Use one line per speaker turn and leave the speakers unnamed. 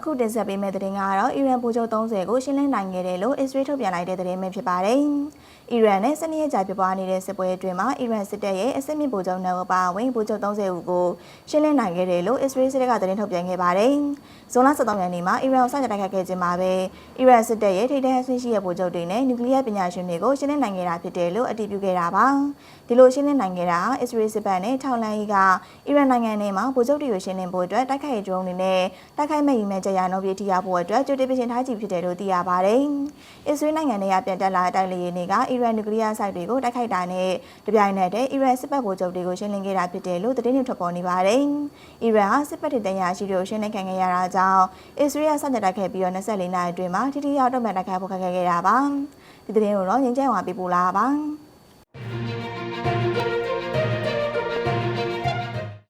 အခုတင်ဆက်ပေးမယ့်သတင်းကတော့အီရန်ဗိုလ်ချုပ်30ကိုရှင်းလင်းနိုင်ခဲ့တယ်လို့အစ္စရေးထုတ်ပြန်လိုက်တဲ့သတင်းပဲဖြစ်ပါတယ်။အီရန်နဲ့စနေရက်ကြာပြပွားနေတဲ့စစ်ပွဲအတွင်းမှာအီရန်စစ်တပ်ရဲ့အစစ်မြစ်ဗိုလ်ချုပ်နယ်ဝပါဝင်ဗိုလ်ချုပ်30ဦးကိုရှင်းလင်းနိုင်ခဲ့တယ်လို့အစ္စရေးစစ်တပ်ကသတင်းထုတ်ပြန်ခဲ့ပါတယ်။ဇွန်လ23ရက်နေ့မှာအီရန်ကိုစတင်တိုက်ခိုက်ခဲ့ခြင်းမှာပဲအီရန်စစ်တပ်ရဲ့ထိပ်တန်းအဆင့်ရှိတဲ့ဗိုလ်ချုပ်တွေနဲ့နျူကလ িয়ার ပညာရှင်တွေကိုရှင်းလင်းနိုင်ခဲ့တာဖြစ်တယ်လို့အတည်ပြုခဲ့တာပါ။ဒီလိုရှင်းလင်းနိုင်ခဲ့တာအစ္စရေးစစ်တပ်နဲ့ထောက်လန်ကြီးကအီရန်နိုင်ငံထဲမှာဗိုလ်ချုပ်တွေကိုရှင်းလင်းဖို့အတွက်တိုက်ခိုက်ရေးဒရုန်းတွေနဲ့တိုက်ခိုက်မဲ့ရည်မဲ့ကြရနောပြည်ထိရဖို့အတွက်ကြိုတင်ပြင်ဆင်ထားကြည့်ဖြစ်တယ်လို့သိရပါတယ်။အစ္စရေးနိုင်ငံထဲကပြန်တက်လာတဲ့တိုက်လေယာဉ်တွေကအီရန်နျူကလ িয়ার စိုက်တွေကိုတိုက်ခိုက်တာနဲ့တပြိုင်နက်တည်းအီရန်စစ်ဘက်ဗိုလ်ချုပ်တွေကိုရှင်းလင်းခဲ့တာဖြစ်တယ်လို့သတင်းတွေထွက်ပေါ်နေပါတယ်။အီရန်ဟာစစ်ဘက်တင်ရရှိတွေကိုရှင်းလင်းခံခဲ့ရတာကြောင့်အစ္စရေးကစတင်တိုက်ခိုက်ပြီးတော့24နာရီအတွင်းမှာထိထိရောက်တော့မှန်တိုက်ခိုက်ဖို့ခက်ခဲခဲ့တာပါ။ဒီသတင်းကိုတော့ငင်းကျဲဝါပြပို့လာပါ။